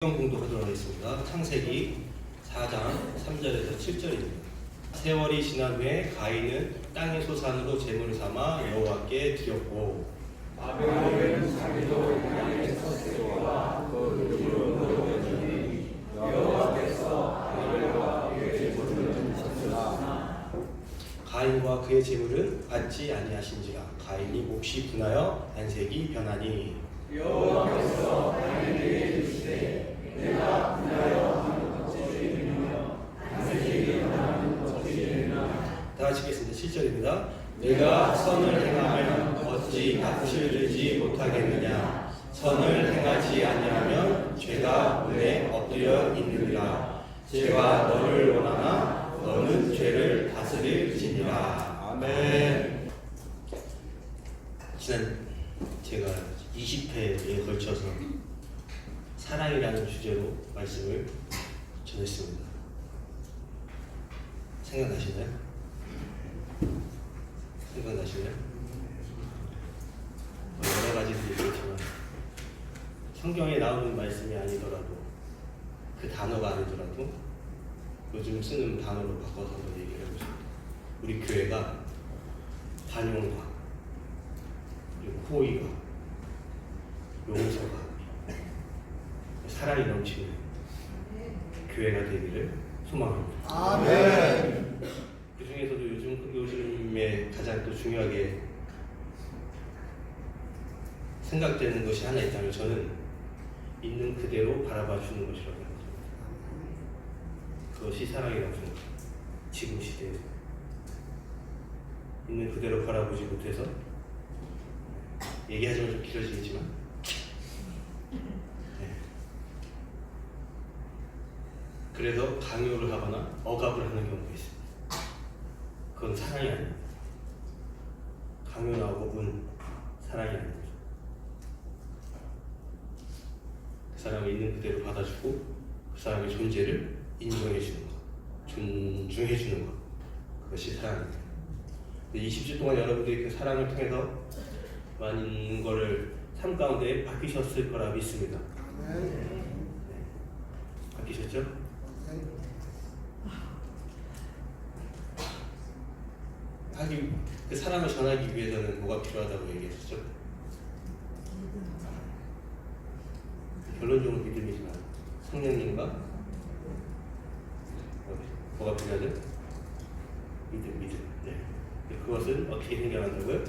성경 공독하도록 하겠습니다. 창세기 4장 3절에서 7절입니다. 세월이 지난 후에 가인은 땅의 소산으로 제물을 삼아 여호와께 드렸고 아벨은 자기도 땅에서 세와 그 이름으로 여기니 여호와께서 아벨과 그의 제물을 드셨으나 가인과 그의 제물은 받지 아니하신지라 가인이 몹시 분하여 안색이 변하니 여호와께서 내가 분 하여 하는 것이며 안색이 변하는 것이나 다 같이 읽겠습니다. 7절입니다. 내가 선을 행하면 어찌 낯을 들지 못하겠느냐 선을 행하지 아니하면 죄가 문에 엎드려 있느니라 죄가 너를 원하나 너는 죄를 다스릴지니라 아멘 지난 제가 20회에 걸쳐서 사랑이라는 주제로 말씀을 전했습니다 생각나시나요? 생각나시나요? 뭐 여러 가지들이 있겠지만 성경에 나오는 말씀이 아니더라도 그 단어가 아니더라도 요즘 쓰는 단어로 바꿔서 한번 얘기를 해보겠습니다. 우리 교회가 반용과 그리고 호의가 용서가 사랑이 넘치는 교회가 되기를 소망합니다. 아멘. 그 중에서도 요즘 요즘에 가장 생각되는 것이 하나 있다면 저는 있는 그대로 바라봐 주는 것이라고 생각합니다. 그것이 사랑이라고 생각합니다. 지금 시대에 있는 그대로 바라보지 못해서 얘기하자면 좀 길어지겠지만 네. 그래서 강요를 하거나 억압을 하는 경우가 있습니다. 그건 사랑이 아닙니다. 강요나 억압은 사랑이 아닙니다. 그 사람이 있는 그대로 받아주고 그 사람의 존재를 인정해 주는 것, 존중해 주는 것, 그것이 사랑입니다. 20주 동안 여러분들이 그 사랑을 통해서 많은 거를 삶 가운데 바뀌셨을 거라 믿습니다. 아멘. 바뀌셨죠? 하기 그 사랑을 전하기 위해서는 뭐가 필요하다고 얘기했었죠? 결론적으로 믿음이지만 성령님과 뭐가 필요하죠? 믿음, 믿음. 네. 그것은 어떻게 생겨난다고요?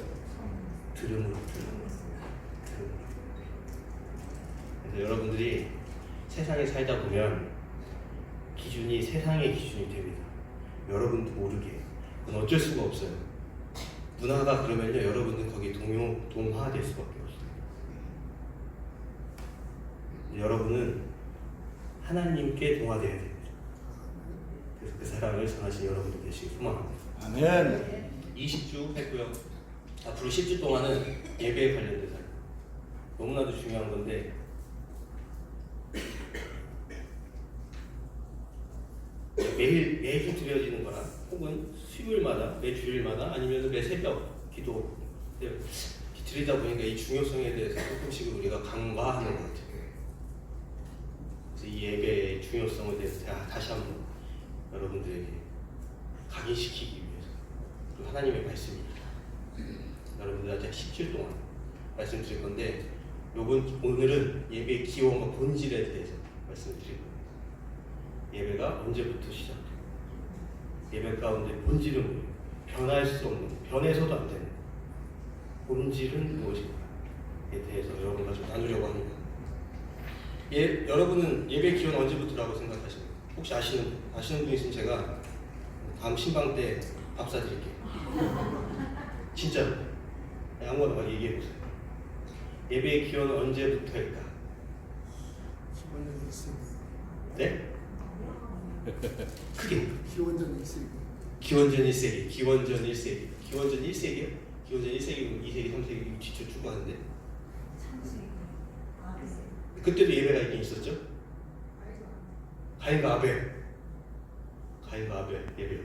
들음으로 들음. 들음. 그래서 여러분들이 세상에 살다 보면 기준이 세상의 기준이 됩니다. 여러분도 모르게. 그건 어쩔 수가 없어요. 문화가 그러면요, 여러분은 거기 동요, 동화될 수밖에 없어요. 여러분은 하나님께 동화돼야 됩니다. 그래서 그 사랑을 전하신 여러분들 되시길 소망합니다. 아멘. 20주 했고요. 앞으로 10주 동안은 예배에 관련된 살. 너무나도 중요한 건데 매일 매주 드려지는 거나 혹은 수요일마다 매 주일마다 아니면 매 새벽 기도 네, 드리다 보니까 이 중요성에 대해서 조금씩 우리가 간과하는 것 같아요. 그래서 이 예배의 중요성에 대해서 제가 다시 한번 여러분들에게 각인시키기 위해서 그리고 하나님의 말씀입니다. 여러분들한테 17주 동안 말씀드릴 건데 요번 오늘은 예배의 기원과 본질에 대해서 말씀드릴 거예요. 예배가 언제부터 시작돼요? 예배 가운데 본질은 뭐예요? 변할 수 없는, 변해서도 안 되는 본질은 무엇인가에 대해서 여러분과 좀 나누려고 합니다. 예, 여러분은 예배 기원 언제부터라고 생각하십니까? 혹시 아시는 아시는 분 있으면 제가 다음 신방 때 밥 사드릴게요. 진짜로 네, 아무거나 막 얘기해 보세요. 예배의 기원은 언제부터일까? 기원전 1세기. 네? 크게 기원전 1세기. 기원전 1세기, 기원전 1세기, 기원전 1세기요? 기원전 1세기, 2세기, 3세기 뒤쪽 쭉 가는데 그때도 예배가 있긴 있었죠? 가인과 아벨 가인과 아벨 예배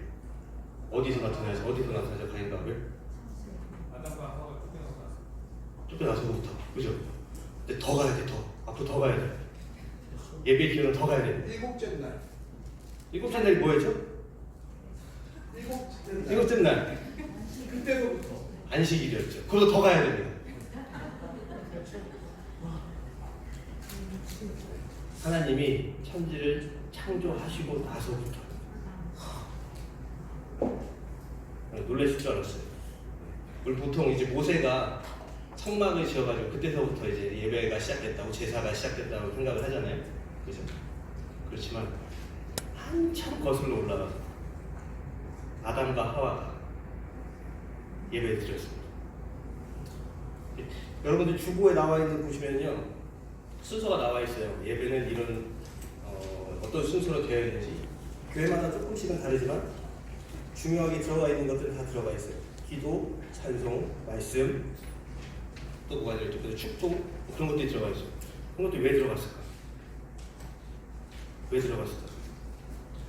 어디서 나타나서 어디서 나타나죠 가인과 아벨? 아담과 하와가 쫓겨나서 쫓겨나서부터 그죠? 근데 더 가야 돼더 앞으로 더 가야 돼 예배 기도는 더 가야 돼요. 일곱째 날. 일곱째 날이 뭐였죠? 일곱째 날. 그때부터. 안식일이었죠. 그리고 더 가야 됩니다. 하나님이 천지를 창조하시고 나서부터 놀라실 줄 알았어요. 우리 보통 이제 모세가 성막을 지어가지고 그때서부터 이제 예배가 시작됐다고 제사가 시작됐다고 생각을 하잖아요. 그죠? 그렇지만 한참 거슬러 올라가서 아담과 하와가 예배를 드렸습니다. 여러분들 주보에 나와 있는 거 보시면요 순서가 나와 있어요. 예배는 이런 어, 어떤 순서로 되어 있는지 교회마다 조금씩은 다르지만 중요하게 들어가 있는 것들은 다 들어가 있어요. 기도, 찬송, 말씀, 또 뭐가 들어있죠? 그래서 축도 뭐 그런 것들이 들어가 있어요. 그런 것들이 왜 들어갔을까? 왜 들어갔을까?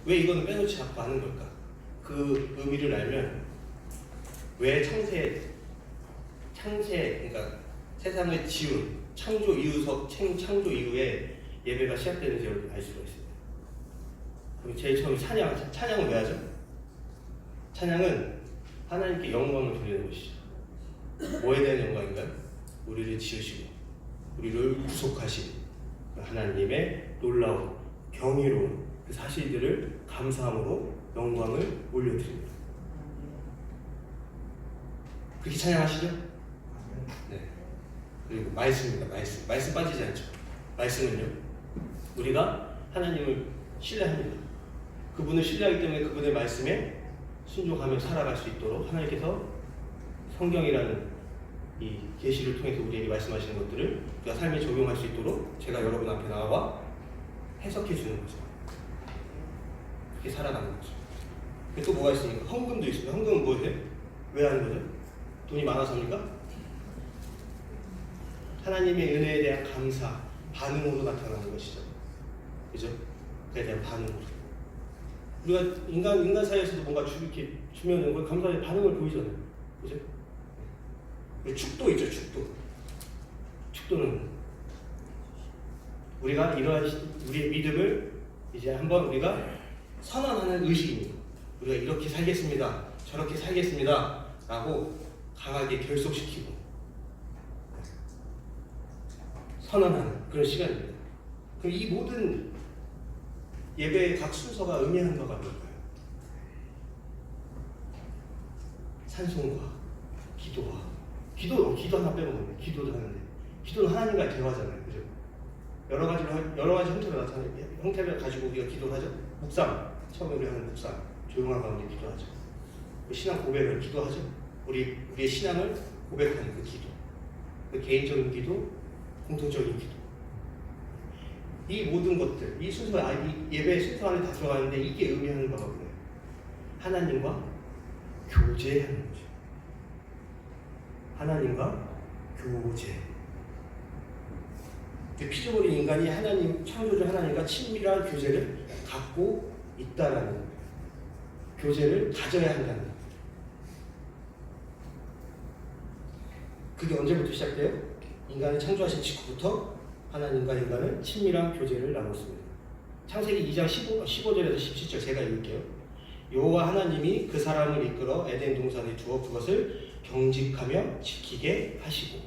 왜 이거는 빼놓지 않고 하는 걸까? 그 의미를 알면 왜 창세 창세 그러니까 세상을 지은 창조 이후서 창- 창조 이후에 예배가 시작되는지 알 수가 있습니다. 그럼 제일 처음에 찬양 찬양은 왜 하죠? 찬양은 하나님께 영광을 돌리는 것이죠. 뭐에 대한 영광인가요? 우리를 지으시고 우리를 구속하신 그 하나님의 놀라운 경이로운 그 사실들을 감사함으로 영광을 올려드립니다. 그렇게 찬양하시죠? 네. 그리고 말씀입니다. 말씀. 말씀 빠지지 않죠. 말씀은요. 우리가 하나님을 신뢰합니다. 그분을 신뢰하기 때문에 그분의 말씀에 순종하며 살아갈 수 있도록 하나님께서 성경이라는 이 계시를 통해서 우리에게 말씀하시는 것들을 우리가 삶에 적용할 수 있도록 제가 여러분 앞에 나와 해석해 주는 거죠. 그렇게 살아가는 거죠. 또 뭐가 있습니까? 헌금도 있습니다. 헌금은 뭐예요? 왜 하는 거죠? 돈이 많아서입니까? 하나님의 은혜에 대한 감사, 반응으로 나타나는 것이죠. 그죠? 그에 대한 반응으로. 우리가 인간, 인간 사이에서도 뭔가 주, 이렇게 주면은 그 감사의 반응을 보이잖아요. 그죠? 축도 있죠, 축도. 축도는 우리가 이러한 시- 우리의 믿음을 이제 한번 우리가 선언하는 의식입니다. 우리가 이렇게 살겠습니다. 저렇게 살겠습니다. 라고 강하게 결속시키고 선언하는 그런 시간입니다. 그럼 이 모든 예배의 각 순서가 의미하는 바가 뭘까요? 찬송과 기도와 기도 기도 하나 빼먹으면 기도도 하는데 기도는 하나님과의 대화잖아요, 그죠? 여러 가지로 하- 여러 가지 형태로 나타나는 형태를 가지고 우리가 기도를 하죠. 묵상 처음에 우리 하는 묵상 조용한 가운데 기도하죠. 그 신앙 고백을 기도하죠. 우리 우리의 신앙을 고백하는 그 기도, 그 개인적인 기도, 공통적인 기도. 이 모든 것들, 이 순서, 아, 이 예배 순서 안에 다 들어가는데 이게 의미하는 바가 뭐예요? 하나님과 교제하는 거죠. 하나님과 교제. 그 피조물인 인간이 하나님 창조주 하나님과 친밀한 교제를 갖고 있다라는. 교제를 가져야 한다는 거예요. 그게 언제부터 시작돼요? 인간을 창조하신 직후부터 하나님과 인간은 친밀한 교제를 나눴습니다. 창세기 2장 15, 15절에서 17절 제가 읽을게요. 여호와 하나님이 그 사람을 이끌어 에덴 동산에 두어 그것을 경직하며 지키게 하시고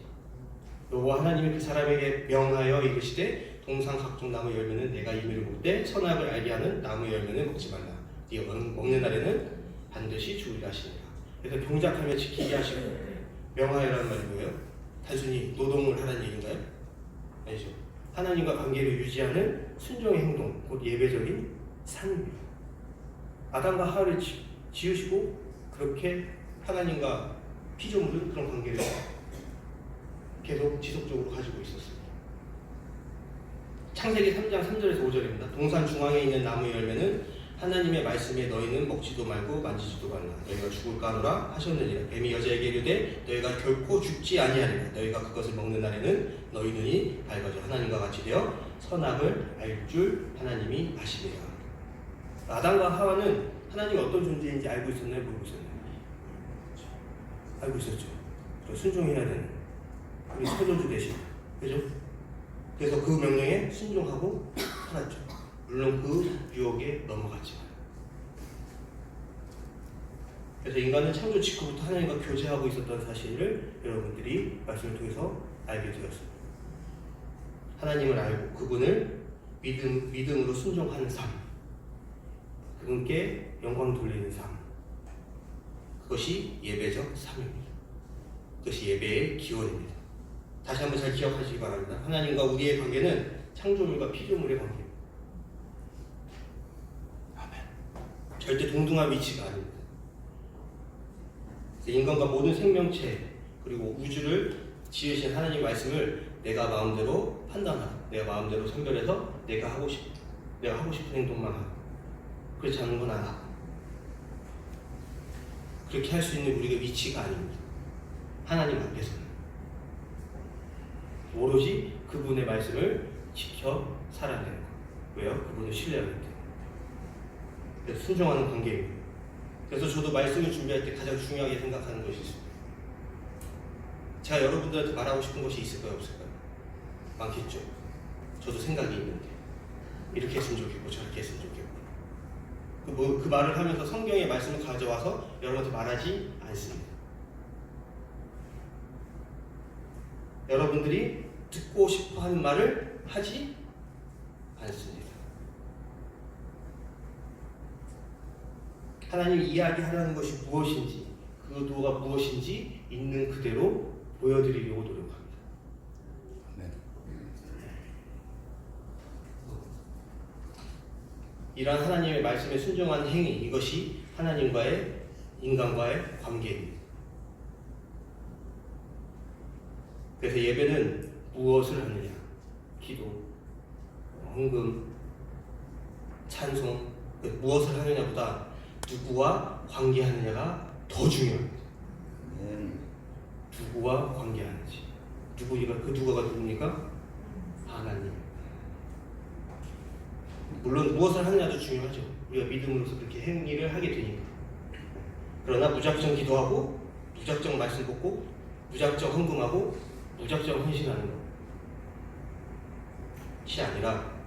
여호와 하나님이 그 사람에게 명하여 이르시되 동산 각종 나무 열매는 내가 임의로 먹되 선악을 알게 하는 나무 열매는 먹지 말라. 네가 먹- 먹는 날에는 반드시 죽으리라 하시니라. 그래서 경작하며 지키게 하시고 명하여라는 말이 뭐예요? 단순히 노동을 하라는 얘기인가요? 아니죠. 하나님과 관계를 유지하는 순종의 행동, 곧 예배적인 삶입니다. 아담과 하와를 지, 지으시고 그렇게 하나님과 피조물은 그런 관계를 계속 지속적으로 가지고 있었습니다. 창세기 3장 3절에서 5절입니다. 동산 중앙에 있는 나무 열매는 하나님의 말씀에 너희는 먹지도 말고 만지지도 말라. 너희가 죽을까 하노라 하셨느니라. 뱀이 여자에게 이르되 너희가 결코 죽지 아니하리라. 너희가 그것을 먹는 날에는 너희 눈이 밝아져 하나님과 같이 되어 선악을 알 줄 하나님이 아시리라. 아담과 하와는 하나님이 어떤 존재인지 알고 있었나요? 모르고 있었나요? 알고 있었죠. 또 순종해야 되는 우리 소조주 대신 그죠? 그래서 그 명령에 순종하고 살았죠. 물론 그 유혹에 넘어갔지만. 그래서 인간은 창조 직후부터 하나님과 교제하고 있었던 사실을 여러분들이 말씀을 통해서 알게 되었습니다. 하나님을 알고 그분을 믿음, 믿음으로 순종하는 삶. 그분께 영광 돌리는 삶. 그것이 예배적 삶입니다. 그것이 예배의 기원입니다. 다시 한번 잘 기억하시기 바랍니다. 하나님과 우리의 관계는 창조물과 피조물의 관계입니다. 아멘. 절대 동등한 위치가 아닙니다. 인간과 모든 생명체 그리고 우주를 지으신 하나님 말씀을 내가 마음대로 판단하고 내가 마음대로 선별해서 내가 하고 싶 내가 하고 싶은 행동만 하고 그렇지 않은 건 안 하고 그렇게 할 수 있는 우리가 위치가 아닙니다. 하나님 앞에서는 오로지 그분의 말씀을 지켜 살아야 되는 거예요. 왜요? 그분을 신뢰하기 때문에. 순종하는 관계입니다. 그래서 저도 말씀을 준비할 때 가장 중요하게 생각하는 것이 있습니다. 제가 여러분들한테 말하고 싶은 것이 있을까요? 없을까요? 많겠죠. 저도 생각이 있는데 이렇게 했으면 좋겠고 저렇게 했으면 좋겠고 그, 뭐, 그 말을 하면서 성경의 말씀을 가져와서 여러분한테 말하지 않습니다. 여러분들이 듣고 싶어 하는 말을 하지 않습니다. 하나님 이야기하라는 것이 무엇인지, 그 의도가 무엇인지 있는 그대로 보여드리려고 노력합니다. 이러한 하나님의 말씀에 순종한 행위, 이것이 하나님과의 인간과의 관계입니다. 그래서 예배는 무엇을 하느냐? 기도, 헌금, 찬송, 그 무엇을 하느냐보다 누구와 관계하느냐가 더 중요합니다. 누구와 관계하는지. 누구가 그 누가가 누굽니까? 하나님. 물론 무엇을 하느냐도 중요하죠. 우리가 믿음으로서 그렇게 행위를 하게 되니까. 그러나 무작정 기도하고 무작정 말씀 듣고 무작정 헌금하고 무작정 헌신하는 것이 아니라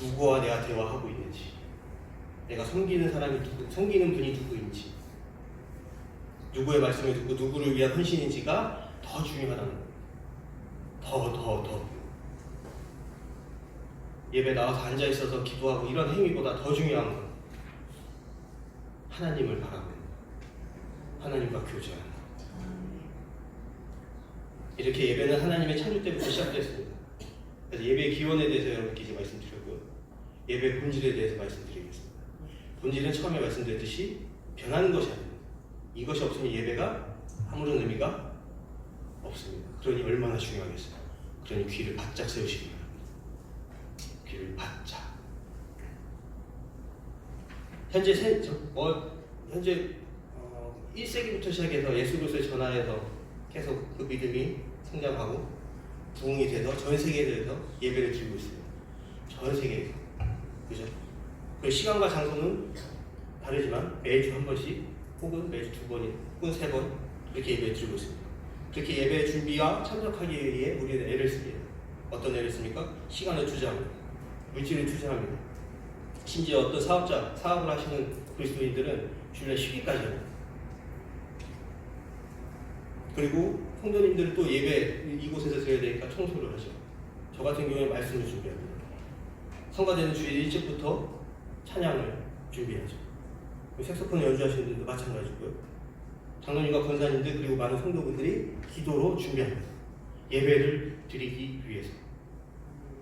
누구와 내가 대화하고 있는지 내가 섬기는 사람이 누구, 섬기는 분이 누구인지 누구의 말씀을 듣고 누구를 위한 헌신인지가 더 중요하다는 거예요. 더, 더, 더. 예배 나와서 앉아 있어서 기도하고 이런 행위보다 더 중요한 건 하나님을 바라보는 것. 하나님과 교제하는 것. 이렇게 예배는 하나님의 창조 때부터 시작됐습니다. 그래서 예배의 기원에 대해서 여러분께 이제 말씀드렸고요. 예배 본질에 대해서 말씀드리겠습니다. 본질은 처음에 말씀드렸듯이 변하는 것이 아닙니다. 이것이 없으면 예배가 아무런 의미가 없습니다. 그러니 얼마나 중요하겠어요. 그러니 귀를 바짝 세우시기 바랍니다. 귀를 바짝. 현재 세, 저, 뭐, 현재 어, 1세기부터 시작해서 예수 그리스도의 전하에서 계속 그 믿음이 성장하고 부흥이 돼서 전 세계에서 예배를 드리고 있습니다. 전 세계에서. 그죠? 그 시간과 장소는 다르지만 매주 한 번씩 혹은 매주 두 번이 혹은 세 번 이렇게 예배 드리고 있습니다. 그렇게 예배 준비와 참석하기 위해 우리는 애를 씁니다. 어떤 애를 씁니까? 시간을 투자합니다. 물질을 투자합니다. 심지어 어떤 사업자, 사업을 하시는 그리스도인들은 주일날 쉬기까지 합니다. 그리고 성도님들은 또 예배 이곳에서 드려야 되니까 청소를 하죠. 저 같은 경우에 말씀을 준비합니다. 성가대는 주일 일찍부터 찬양을 준비하죠. 색소폰 연주하시는 분들도 마찬가지고요. 장로님과 권사님들 그리고 많은 성도분들이 기도로 준비합니다. 예배를 드리기 위해서.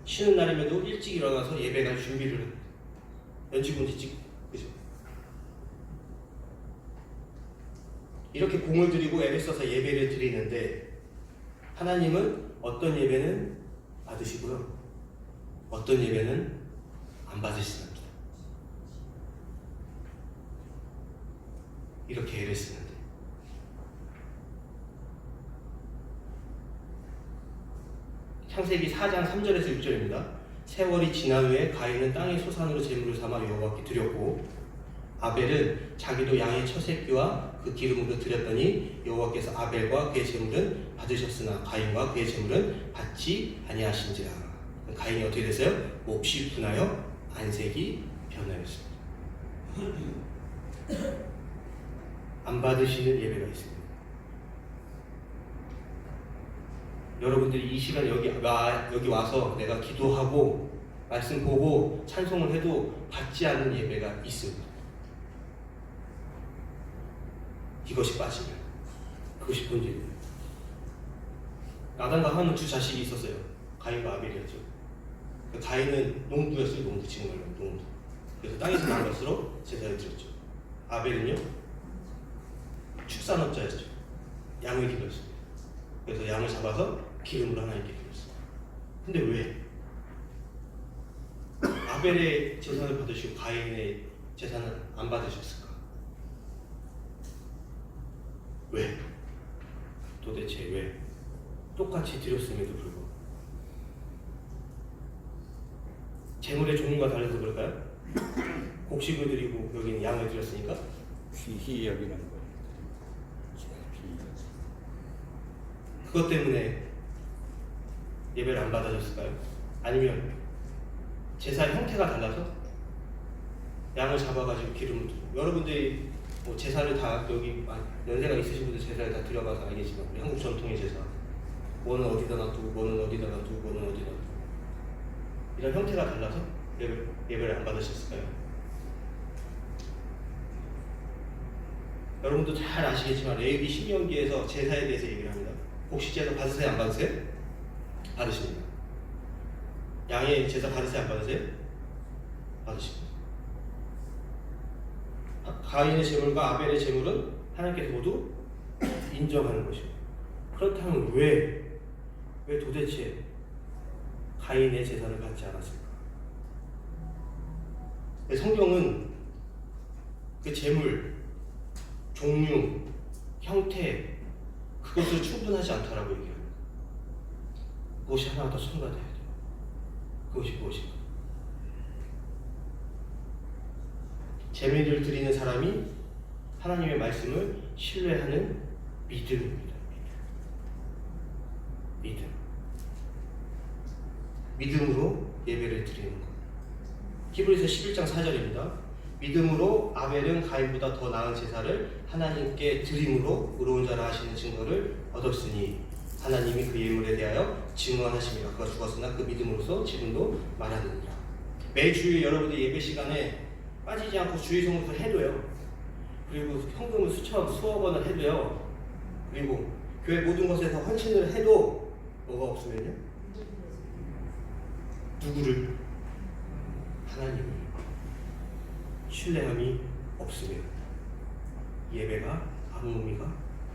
쉬는 날임에도 일찍 일어나서 예배 갈 준비를 합니다. 연지군지 찍고 그죠? 이렇게 공을 들이고 애를 써서 예배를 드리는데 하나님은 어떤 예배는 받으시고요. 어떤 예배는 안 받으신답니다. 이렇게 애를 쓰는데 창세기 4장 3절에서 6절입니다. 세월이 지난 후에 가인은 땅의 소산으로 제물을 삼아 여호와께 드렸고 아벨은 자기도 양의 첫 새끼와 그 기름으로 드렸더니 여호와께서 아벨과 그의 제물은 받으셨으나 가인과 그의 제물은 받지 아니하신지라. 가인이 어떻게 됐어요? 몹시 분하여 안색이 변하였습니다. 안 받으시는 예배가 있습니다. 여러분들이 이 시간 여기 와 여기 와서 내가 기도하고 말씀 보고 찬송을 해도 받지 않는 예배가 있습니다. 이것이 빠지면 그것이 본질이에요. 아담과 하는 두 자식이 있었어요. 가인과 아벨이었죠. 그 가인은 농부였어요. 농부 말로 농부. 그래서 땅에서 난 것으로 제사를 드렸죠. 아벨은요 축산업자였죠. 양을 기르었습니다. 그래서 양을 잡아서 기름으로 하나님께 드렸어요. 근데 왜? 아벨의 제사를 받으시고 가인의 제사는 안 받으셨을까? 왜? 도대체 왜? 똑같이 드렸음에도 불구하고 재물의 종류가 달라서 그럴까요? 곡식을 드리고 여기는 양을 드렸으니까 귀히 여기는 거. 그것 때문에 예배를 안 받아줬을까요? 아니면 제사의 형태가 달라서 양을 잡아가지고 기름을 두고 여러분들이 뭐 제사를 다 여기 아, 연세가 있으신 분들 제사를 다 들어가서 알겠지만 우리 한국 전통의 제사 뭐는 어디다 놔두고 뭐는 어디다 놔두고 뭐는 어디다 놔두고 이런 형태가 달라서 예배, 예배를 안 받으셨을까요? 여러분도 잘 아시겠지만 레위기 신명기에서 제사에 대해서 얘기를 합니다. 혹시 제사 받으세요? 안 받으세요? 받으십니다. 양의 제사 받으세요? 안 받으세요? 받으십니다. 아, 가인의 제물과 아벨의 제물은 하나님께서 모두 인정하는 것이고 그렇다면 왜, 왜 도대체 가인의 제사를 받지 않았을까? 성경은 그 제물, 종류, 형태 그것으로 충분하지 않다라고 얘기합니다. 그것이 하나 더 첨가돼야 돼요. 그것이 무엇인가? 재미를 드리는 사람이 하나님의 말씀을 신뢰하는 믿음입니다. 믿음. 믿음으로 예배를 드리는 것. 히브리서 11장 4절입니다. 믿음으로 아벨은 가인보다 더 나은 제사를 하나님께 드림으로 의로운 자라 하시는 증거를 얻었으니 하나님이 그 예물에 대하여 증언하심이라 그가 죽었으나 그 믿음으로서 지금도 말하느니라 매주일 여러분들 예배 시간에 빠지지 않고 주의성부터 해도요. 그리고 현금을 수천 수억 원을 해도요. 그리고 교회 모든 것에서 헌신을 해도 뭐가 없으면요? 누구를? 하나님을 신뢰함이 없으면 예배가 아무 의미가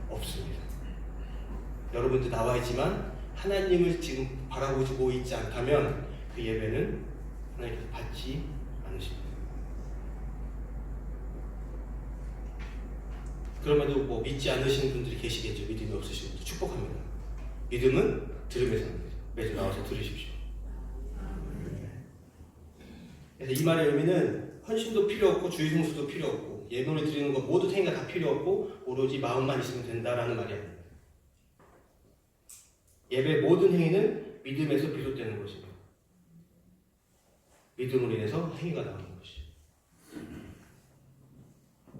없습니다. 여러분들 나와 있지만 하나님을 지금 바라보고 있지 않다면 그 예배는 하나님께서 받지 않으십니다. 그럼에도 뭐 믿지 않으시는 분들이 계시겠죠. 믿음이 없으신 분들 축복합니다. 믿음은 들음에서 납니다. 매주 나와서 들으십시오. 그래서 이 말의 의미는 헌신도 필요 없고 주의 성수도 필요 없고 예물을 드리는 것 모두 행위가 다 필요 없고 오로지 마음만 있으면 된다라는 말이 아닙니다. 예배 모든 행위는 믿음에서 비롯되는 것입니다. 믿음으로 인해서 행위가 것이죠.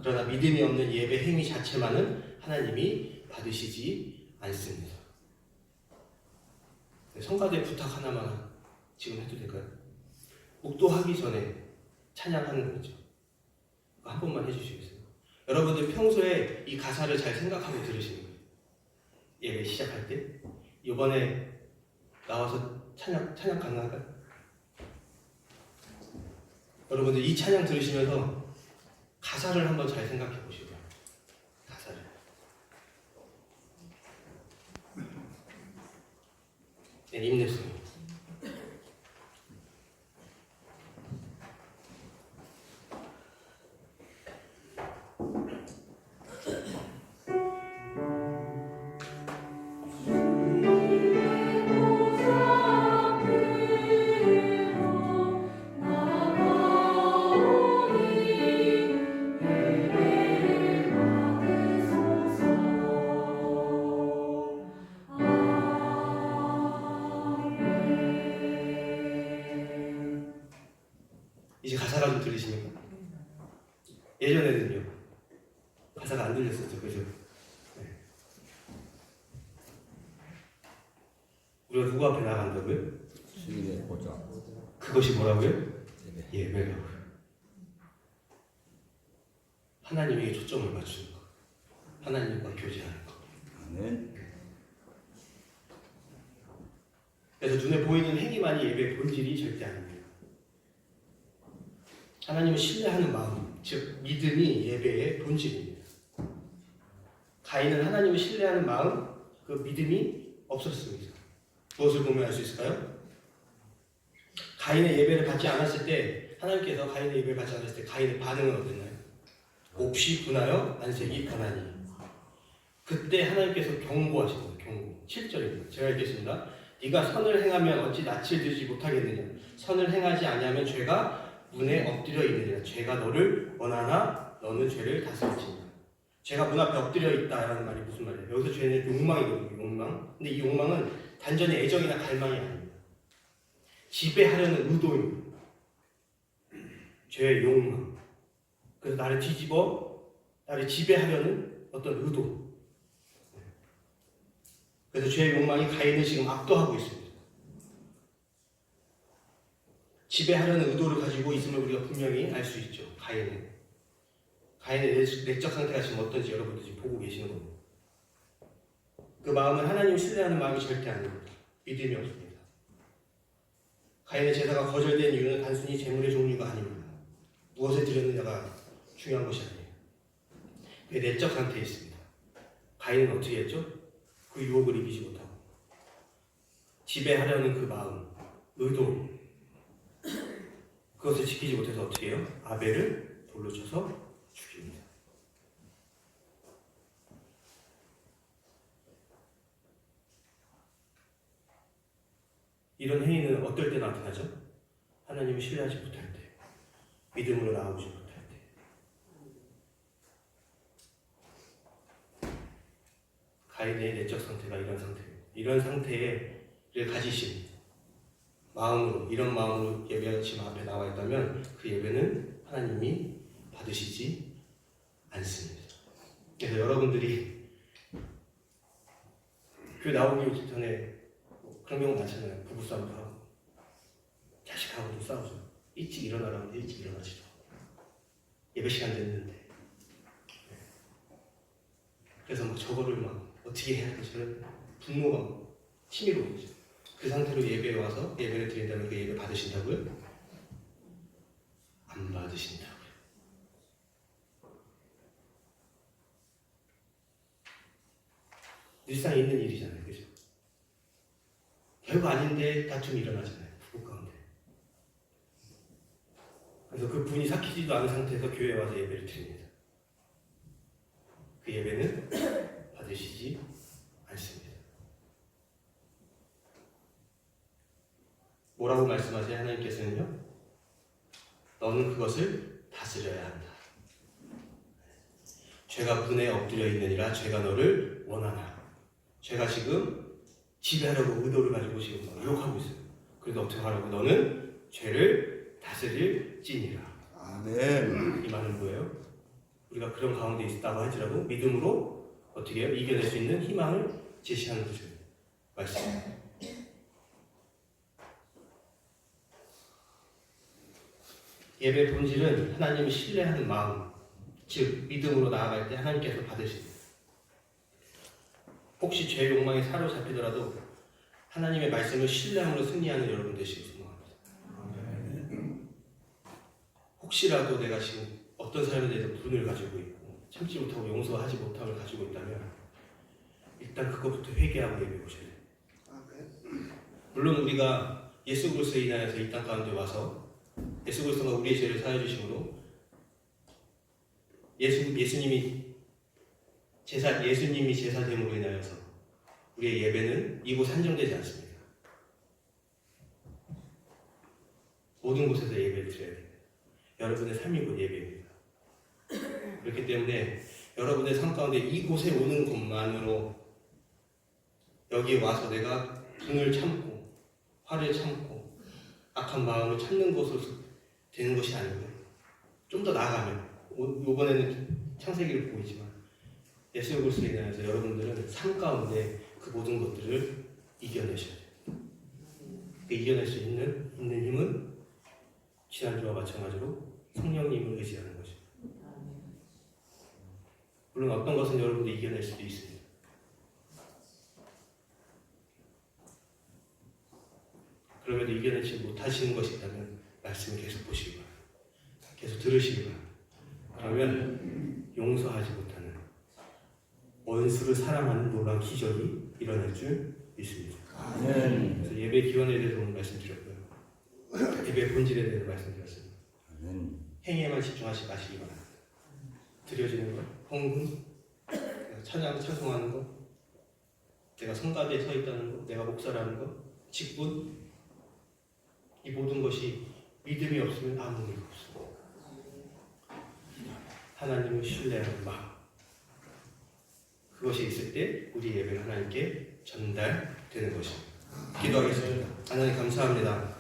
그러나 믿음이 없는 예배 행위 자체만은 하나님이 받으시지 않습니다. 네, 성가대 부탁 하나만 지금 해도 될까요? 묵도하기 전에 찬양하는 거죠. 한 번만 해주시겠어요? 여러분들 평소에 이 가사를 잘 생각하고 들으시는 거예요. 예배 시작할 때 이번에 나와서 찬양 찬양 가능할까요? 여러분들 이 찬양 들으시면서 가사를 한번 잘 생각해 보시고요. 가사를. 네, 임냈습 뭐라고요? 예배. 예배라고요 하나님에게 초점을 맞추는 거 하나님과 교제하는 거 아멘. 그래서 눈에 보이는 행위만이 예배의 본질이 절대 아닙니다 하나님을 신뢰하는 마음 즉 믿음이 예배의 본질입니다 가인은 하나님을 신뢰하는 마음 그 믿음이 없었습니다 무엇을 보면 알 수 있을까요? 가인의 예배를 받지 않았을 때 하나님께서 가인의 예배를 받지 않았을 때 가인의 반응은 어땠나요? 몹시 분하여 안색이 변하니 그때 하나님께서 거예요 경고. 7절입니다. 제가 읽겠습니다 네가 선을 행하면 어찌 낯을 들지 못하겠느냐? 선을 행하지 아니하면 죄가 문에 엎드려 있느냐 죄가 너를 원하나 너는 죄를 다스리지니라 죄가 문 앞에 엎드려 있다라는 말이 무슨 말이에요? 여기서 죄는 욕망이거든요 욕망. 근데 이 욕망은 단전히 애정이나 갈망이 아닙니다 지배하려는 의도입니다 죄의 욕망 그래서 나를 뒤집어 나를 지배하려는 어떤 의도 그래서 죄의 욕망이 가인을 지금 압도하고 있습니다. 지배하려는 의도를 가지고 있음을 우리가 분명히 알 수 있죠. 가인은. 가인의 내- 내적 상태가 지금 어떤지 여러분들 지금 보고 계시는 겁니다. 그 마음은 하나님을 신뢰하는 마음이 절대 아닙니다. 믿음이 없습니다. 가인의 제사가 거절된 이유는 단순히 재물의 종류가 아닙니다. 무엇을 드렸느냐가 중요한 것이 아니에요. 그의 내적 상태에 있습니다. 가인은 어떻게 했죠? 그 유혹을 이기지 못하고 지배하려는 그 마음, 의도 그것을 지키지 못해서 어떻게 해요? 아벨을 돌로 쳐서 죽입니다. 이런 행위는 어떨 때 나타나죠? 하나님을 신뢰하지 못할 때, 믿음으로 나오지 못할 때. 가인의 내적 상태가 이런 상태예요. 이런 상태를 가지신 마음으로 이런 마음으로 예배가 지금 앞에 나와 있다면 그 예배는 하나님이 받으시지 않습니다. 그래서 여러분들이 교회 나오기 전에 뭐 경우 많잖아요. 부부싸움도 하고 자식하고도 싸우죠. 일찍 일어나라고 일찍 일어나시죠. 예배 시간 됐는데 그래서 막 저거를 막 어떻게 해야? 저는 분노가 막 치밀어 오죠. 그 상태로 예배에 와서 예배를 드린다면 그 예배 받으신다고요? 안 받으신다고요. 일상 있는 일이잖아요? 별거 아닌데 다툼이 일어나잖아요, 부부 가운데. 그래서 그 분이 삭히지도 않은 상태에서 교회에 와서 예배를 드립니다. 그 예배는 받으시지 않습니다. 뭐라고 말씀하세요? 하나님께서는요? 너는 그것을 다스려야 한다. 죄가 분에 엎드려 있느니라 죄가 너를 원하나. 죄가 지금 지배하려고 의도를 가지고 지금 막 유혹하고 있어요. 그래서 어떻게 하라고? 너는 죄를 다스릴지니라. 아멘. 이 말은 뭐예요? 우리가 그런 가운데 있다고 할지라도 믿음으로 어떻게 해요? 이겨낼 수 있는 희망을 제시하는 거죠. 말씀. 예배 본질은 하나님을 신뢰하는 마음, 즉 믿음으로 나아갈 때 하나님께서 받으십니다. 혹시 죄 욕망에 사로잡히더라도 하나님의 말씀을 신뢰함으로 승리하는 여러분 되시길 소망합니다. 혹시라도 내가 지금 어떤 사람에 대해서 분을 가지고 있고 참지 못하고 용서하지 못함을 가지고 있다면 일단 그것부터 회개하고 예배 오셔야 돼요. 물론 우리가 예수 그리스도에 인하여서 이 땅 가운데 와서 예수 그리스도가 우리의 죄를 사해 주심으로 예수 예수님이 제사 예수님이 제사됨으로 인하여서 우리의 예배는 이곳 한정되지 않습니다. 모든 곳에서 예배를 드려야 됩니다. 여러분의 삶이 곧 예배입니다. 그렇기 때문에 여러분의 삶 가운데 이곳에 오는 것만으로 여기에 와서 내가 분을 참고 화를 참고 악한 마음을 참는 것으로 되는 것이 아니고 좀 더 나아가면 오- 이번에는 창세기를 보고 있지만 예수 그리스도에 인하여서 여러분들은 삶 가운데 그 모든 것들을 이겨내셔야 돼요. 그 이겨낼 수 있는 있는 힘은 지난주와 마찬가지로 성령님을 의지하는 것이죠. 물론 어떤 것은 여러분도 이겨낼 수도 있습니다. 그럼에도 이겨내지 못하시는 것이 있다면 말씀을 계속 보시기 바랍니다. 계속 들으시기 바랍니다. 그러면 용서하지 못하는 원수를 사랑하는 놀라운 기적이 일어날 줄 믿습니다. 아멘. 그래서 예배 기원에 대해서 오늘 말씀드렸고요. 예배 본질에 대해서 말씀드렸습니다. 아멘. 행위에만 집중하지 마시기 바랍니다. 드려지는 것, 헌금, 찬양 찬송하는 것, 내가 성가대에 서 있다는 것, 내가 목사라는 것, 직분, 이 모든 것이 믿음이 없으면 아무 의미가 없습니다. 하나님을 신뢰하는 마음, 그것이 있을 때 우리 예배는 하나님께 전달되는 것입니다. 기도하겠습니다. 하나님 감사합니다.